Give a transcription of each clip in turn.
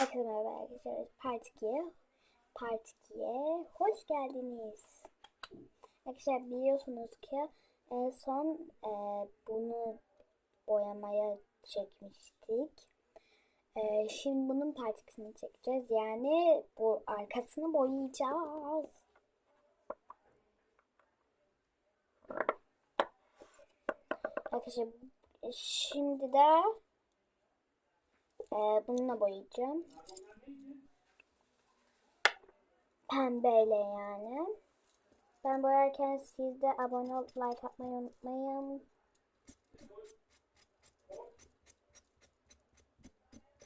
Herkese merhaba arkadaşlar. Part 2'ye Part 2'ye hoş geldiniz. Arkadaşlar biliyorsunuz ki en son e, bunu boyamaya çekmiştik. E, şimdi bunun part 2'sini çekeceğiz. Yani bu arkasını boyayacağız. Arkadaşlar şimdi de ee, bununla boyayacağım. Pembeyle yani. Ben boyarken siz de abone olup like atmayı unutmayın.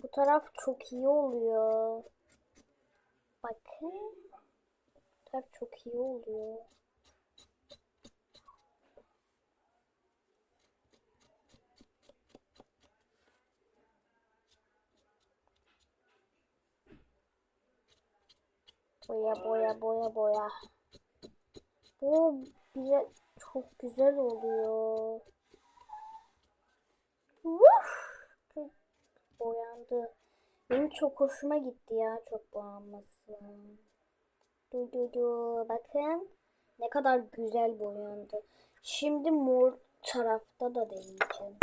Bu taraf çok iyi oluyor. Bakın. Bu taraf çok iyi oluyor. Boya boya boya boya. Bu bize çok güzel oluyor. Uf! Boyandı. Benim çok hoşuma gitti ya çok boyanması. Du du du. Bakın ne kadar güzel boyandı. Şimdi mor tarafta da deneyeceğim.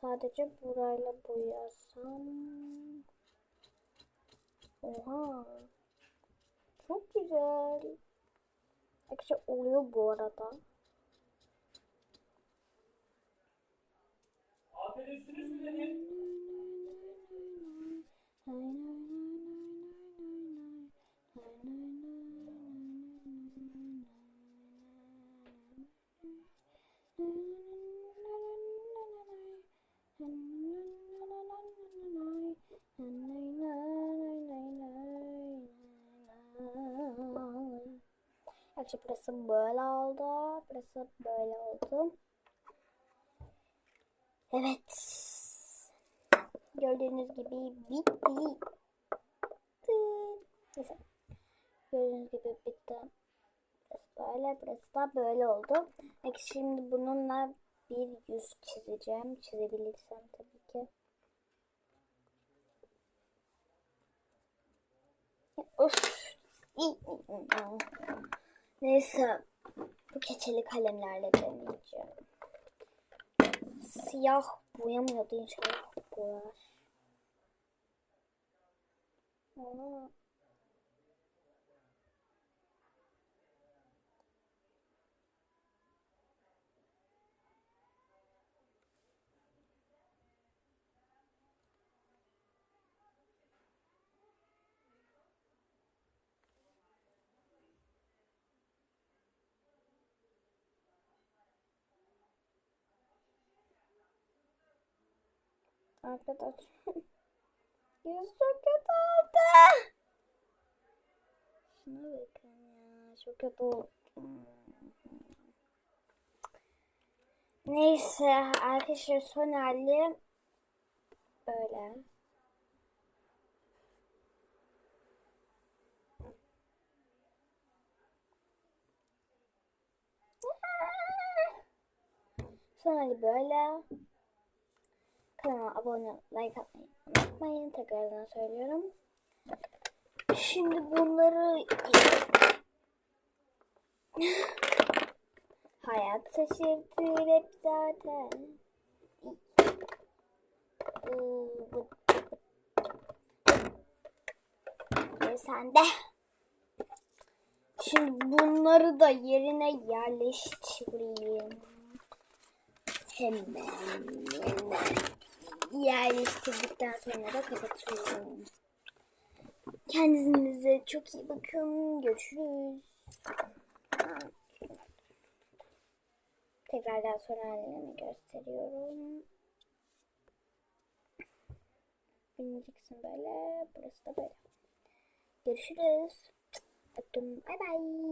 Sadece burayla boyasam. Oha. Çok güzel. Arkadaşlar oluyor bu arada. Adresiniz nedir? Arkadaşlar burası böyle oldu. Burası böyle oldu. Evet. Gördüğünüz gibi bitti. Neyse. Gördüğünüz gibi bitti. Burası böyle, burası da böyle oldu. Peki şimdi bununla bir yüz çizeceğim. Çizebilirsem tabii ki. Of. Neyse. Bu keçeli kalemlerle deneyeceğim. Siyah boyamıyordu inşallah boyar. Aa. Arkadaş. Yüz çok kötü oldu. Şuna bakın ya. Çok kötü oldu. Neyse arkadaşlar son hali böyle. Son hali böyle. Kanala abone like atmayı unutmayın. Tekrardan söylüyorum. Şimdi bunları hayat şaşırtır hep zaten. Ve sen de. Şimdi bunları da yerine yerleştireyim. Hemen. hemen yerleştirdikten sonra da kapatıyorum. Kendinize çok iyi bakın. Görüşürüz. Tekrardan sonra halini gösteriyorum. Kısım böyle. Burası da böyle. Görüşürüz. Öptüm. Bay bay.